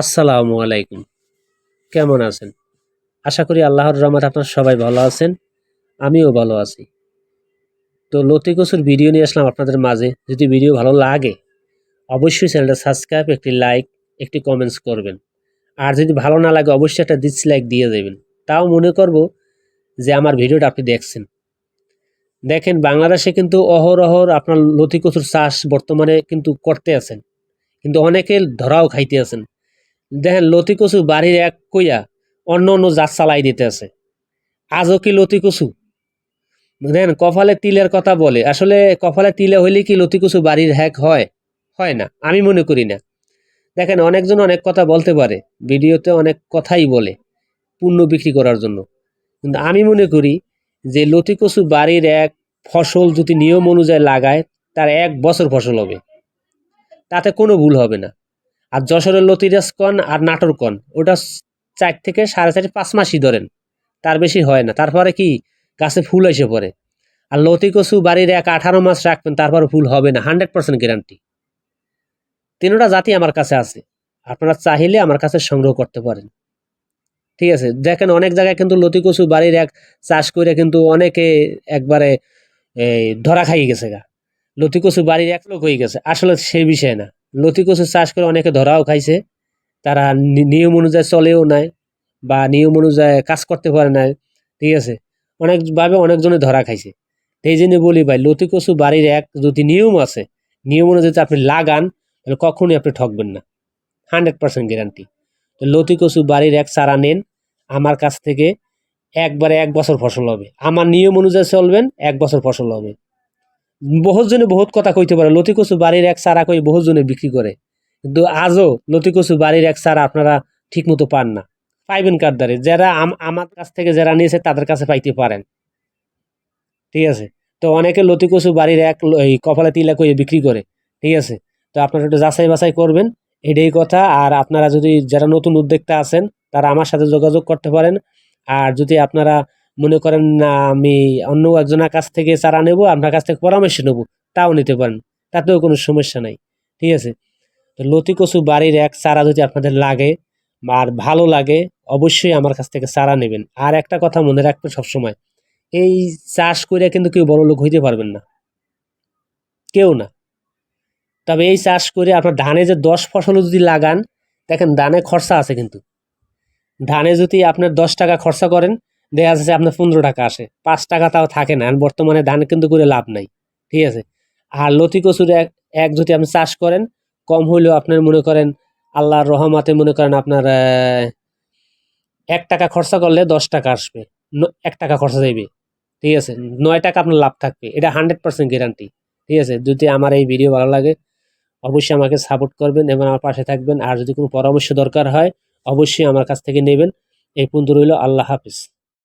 আসসালামু আলাইকুম। কেমন আছেন? আশা করি আল্লাহর রহমত আপনার সবাই ভালো আছেন, আমিও ভালো আছি। তো লতি কচুর ভিডিও নিয়ে আসলাম আপনাদের মাঝে। যদি ভিডিও ভালো লাগে, অবশ্যই চ্যানেলটা সাবস্ক্রাইব, একটি লাইক, একটি কমেন্টস করবেন। আর যদি ভালো না লাগে, অবশ্যই একটা ডিসলাইক দিয়ে দেবেন। তাও মনে করব যে আমার ভিডিওটা আপনি দেখছেন। দেখেন, বাংলাদেশে কিন্তু অহরহর আপনার লতি কচুর চাষ বর্তমানে কিন্তু করতে আছেন। কিন্তু অনেকে ধরাও খাইতে আছেন। দেখেন, লতি কচু বাড়ির এক কইয়া অন্য অন্য জাত চালাই দিতে আছে আজও কি লতি কচু? দেখেন, কপালে তিলের কথা বলে। আসলে কপালে তিলে হইলে কি লতি কচু বাড়ির হ্যাক হয়? হয় না, আমি মনে করি না। দেখেন, অনেকজন অনেক কথা বলতে পারে, ভিডিওতে অনেক কথাই বলে পণ্য বিক্রি করার জন্য। কিন্তু আমি মনে করি যে লতি কচু বাড়ির এক ফসল যদি নিয়ম অনুযায়ী লাগায়, তার এক বছর ফসল হবে। তাতে কোনো ভুল হবে না। আর যশোরের লতিরাজ কন আর নাটোর কন, ওটা চার থেকে সাড়ে চার, পাঁচ মাসই ধরেন। তার বেশি হয় না। তারপরে কি? গাছে ফুল এসে পড়ে। আর লতি কচু বাড়ির এক আঠারো মাস রাখবেন তারপর ফুল হবে না। Hundred percent guarantee. তিনোটা জাতি আমার কাছে আছে। আপনারা চাইলে আমার কাছে সংগ্রহ করতে পারেন। ঠিক আছে? দেখেন অনেক জায়গায় কিন্তু লতি কচু বাড়ির এক চাষ করে কিন্তু অনেকে একবারে ধরা খাইয়ে গেছে গা। লতি কচু বাড়ির এক লোক হয়ে গেছে। আসলে সেই বিষয় না। লতি কচু চাষ করে অনেকে ধরাও খাইছে। তারা নিয়ম অনুযায়ী চলেও নাই বা নিয়ম অনুযায়ী কাজ করতে পারে নাই। ঠিক আছে? অনেকভাবে অনেকজনে ধরা খাইছে। সেই জন্য বলি ভাই, লতি কচু বাড়ির এক যদি নিয়ম আছে, নিয়ম অনুযায়ী আপনি লাগান, তাহলে কখনোই আপনি ঠকবেন না। Hundred percent guarantee. তো লতি কচু বাড়ির এক চারা নেন, আমার কাছ থেকে একবারে এক বছর ফসল হবে। আমার নিয়ম অনুযায়ী চলবেন, এক বছর ফসল হবে। বহুত জনে বহুত কথা কইতে পারে। লতি কচু বাড়ির এক চারা কই বহুত জনে বিক্রি করে। কিন্তু আজও লতি কচু বাড়ির এক চারা আপনারা ঠিক মতো পান না। পাইবেন কার দ্বারে? যারা আম- আমার কাছ থেকে যারা নিয়েছে তাদের কাছে পাইতে পারেন। ঠিক আছে? তো অনেকে লতি কচু বাড়ির এক এই কপালে তিলা কইয়ে বিক্রি করে। ঠিক আছে? তো আপনারা একটু যাচাই বাছাই করবেন। এটাই কথা। আর আপনারা যদি যারা নতুন উদ্যোক্তা আছেন, তারা আমার সাথে যোগাযোগ করতে পারেন। আর যদি আপনারা মনে করেন, না, আমি অন্য একজনের কাছ থেকে চারা নেব, আপনার কাছ থেকে পরামর্শ নেব, তাও নিতে পারেন, তাতেও কোনো সমস্যা নাই। ঠিক আছে? তো লতি কচু বাড়ির এক চারা যদি আপনাদের লাগে আর ভালো লাগে, অবশ্যই আমার কাছ থেকে চারা নেবেন। আর একটা কথা মনে রাখবেন সবসময়, এই চাষ করে কিন্তু কেউ বড় লোক হইতে পারবেন না। কেউ না। তবে এই চাষ করে আপনার ধানে যে দশ ফসলও যদি লাগান, দেখেন ধানে খরচা আছে কিন্তু। ধানে যদি আপনার দশ টাকা খরচা করেন দেখা যাচ্ছে আপনার পনেরো টাকা আসে। পাঁচ টাকা তাও থাকে না, আর বর্তমানে ধান কিন্তু করে লাভ নাই। ঠিক আছে? আর লতি কচুর এক এক যদি আপনি চাষ করেন, কম হইলেও আপনার মনে করেন আল্লাহর রহমাতে মনে করেন আপনার এক টাকা খরচা করলে দশ টাকা আসবে। এক টাকা খরচা যাইবে। ঠিক আছে? নয় টাকা আপনার লাভ থাকবে। এটা হান্ড্রেড পার্সেন্ট গ্যারান্টি ঠিক আছে? যদি আমার এই ভিডিও ভালো লাগে, অবশ্যই আমাকে সাপোর্ট করবেন এবং আমার পাশে থাকবেন। আর যদি কোনো পরামর্শ দরকার হয়, অবশ্যই আমার কাছ থেকে নেবেন। এই পর্যন্ত রইল। আল্লাহ হাফিজ।